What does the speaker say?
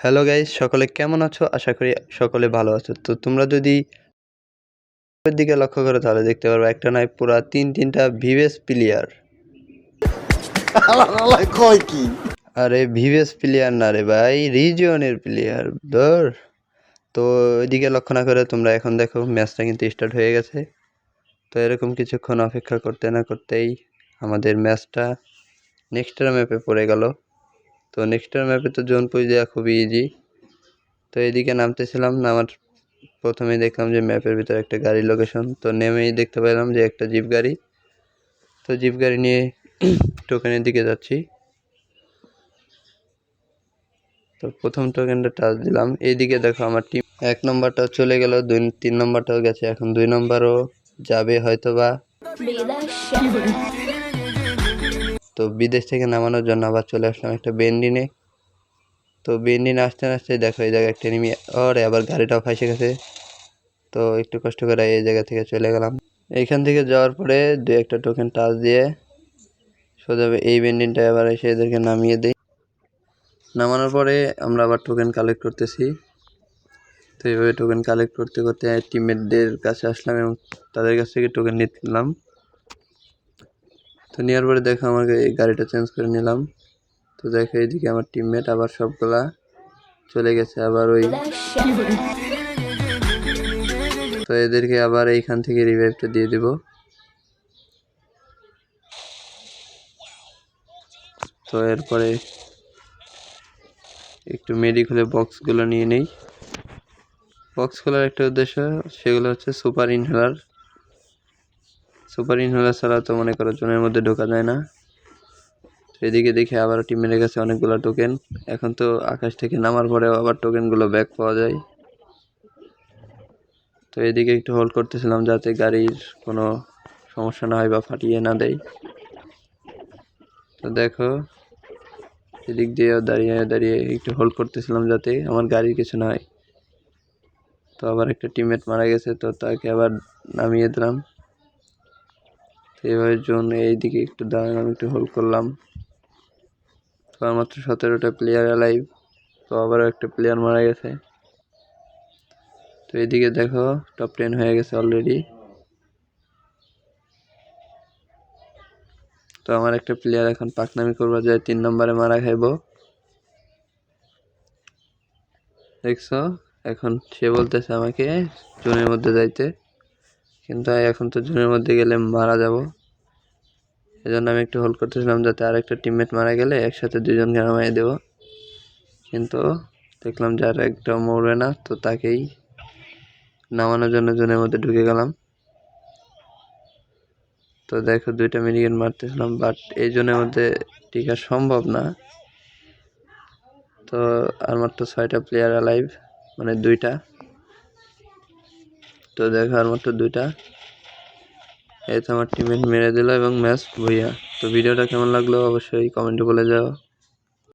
Hello guys সকলে কেমন আছো? আশা করি সকলে ভালো আছো। তো তোমরা যদি দিকে লক্ষ্য করো তাহলে দেখতে পারবে একটা নয় পুরা তিন তিনটা ভিভেস প্লেয়ার। আল্লাহ কয় কি? আরে ভিভেস প্লেয়ার না রে ভাই রিজিয়নের প্লেয়ার ধর। তো ওইদিকে লক্ষ্য না করে তোমরা এখন দেখো ম্যাচটা কিন্তু স্টার্ট হয়ে গেছে। তো এরকম কিছুক্ষণ অপেক্ষা করতে না করতেই আমাদের ম্যাচটা নেক্সটের ম্যাপে পড়ে গেল। তো নেক্সটের ম্যাপে তো জোন পুজ দেওয়া খুবই ইজি তো এদিকে নামতেছিলাম, নামার প্রথমে দেখলাম যে ম্যাপের ভিতরে একটা গাড়ির লোকেশন তো নেমেই দেখতে পেলাম যে একটা জিপ গাড়ি। তো জিপ গাড়ি নিয়ে টোকেনের দিকে যাচ্ছি। তো প্রথম টোকেনটা টাচ দিলাম। এইদিকে দেখো আমার টিম এক নম্বরটাও চলে গেল, দুই, তিন নম্বরটাও গেছে। এখন দুই নম্বরও যাবে হয়তো বা তো বিদেশ থেকে নামানোর জন্য আবার চলে আসলাম একটা বেন্ডিনে। তো বেন্ডিনে আসতে আসতে দেখো এই জায়গায় একটা ওরে আবার গাড়িটাও ফাঁসে গেছে। তো একটু কষ্ট করে এই জায়গা থেকে চলে গেলাম। এইখান থেকে যাওয়ার পরে দু একটা টোকেন টাচ দিয়ে সোজা এই বেন্ডিনটা আবার এসে এদেরকে নামিয়ে দিই। নামানোর পরে আমরা আবার টোকেন কালেক্ট করতেছি। তো এইভাবে টোকেন কালেক্ট করতে করতে টিমমেটদের কাছে আসলাম এবং তাদের কাছ থেকে টোকেন নিলাম। তো নেওয়ার পরে দেখো আমাকে এই গাড়িটা চেঞ্জ করে নিলাম। তো দেখো এইদিকে আমার টিমমেট আবার সবগুলা চলে গেছে, আবার ওই তো এদেরকে আবার এইখান থেকে রিভাইভটা দিয়ে দিব। তো এরপরে একটু মেডি খুলে বক্সগুলো নিয়ে নেই। বক্স খোলার একটা উদ্দেশ্য, সেগুলো হচ্ছে সুপার ইনহেলার সুপার ইনহেলার ছাড়া তো মনে করো জনের মধ্যে ঢোকা যায় না। এদিকে দেখে আবার টিমের কাছে অনেকগুলো টোকেন এখন তো আকাশ থেকে নামার পরেও আবার টোকেনগুলো ব্যাক পাওয়া যায়। তো এদিকে একটু হোল্ড করতেছিলাম যাতে গাড়ির কোনো সমস্যা না হয় বা ফাটিয়ে না দেয়। তো দেখো, এদিক দিয়ে দাঁড়িয়ে দাঁড়িয়ে একটু হোল্ড করতেছিলাম যাতে আমার গাড়ির কিছু না হয়। তো আবার একটা টিমমেট মারা গেছে, তো তাকে আবার নামিয়ে দিলাম। এইভাবে জোন এইদিকে একটু দাঁড়ালাম একটু হোল্ড করলাম। তো আমার মাত্র সতেরোটা প্লেয়ার লাইভ তো আবারও একটা প্লেয়ার মারা গেছে। তো এদিকে দেখো টপ টেন হয়ে গেছে অলরেডি তো আমার একটা প্লেয়ার এখন পাকনামি করব যায় তিন নম্বরে মারা খাইব। দেখছ? এখন সে বলতেছে আমাকে জোনের মধ্যে যাইতে। কিন্তু এখন তো জোনের মধ্যে গেলে মারা যাব। এজন্য আমি একটু হোল্ড করতেছিলাম যাতে আরেকটা টিমমেট মারা গেলে একসাথে দুজনকে নামাই দেব। কিন্তু দেখলাম যে আর একটা মরবে না, তো তাকেই নামানোর জন্য জোনের মধ্যে ঢুকে গেলাম। তো দেখো দুইটা মিনিগেন মারতেছিলাম বাট এই জনের মধ্যে টিকা সম্ভব না। তো আর মাত্র ছয়টা প্লেয়ার লাইভ মানে দুইটা। তো দেখার মতো দুইটা। এই তো আমার টিমমেট মেরে দিল এবং ম্যাচ ভইয়া। তো ভিডিওটা কেমন লাগল অবশ্যই কমেন্টে বলে যাও।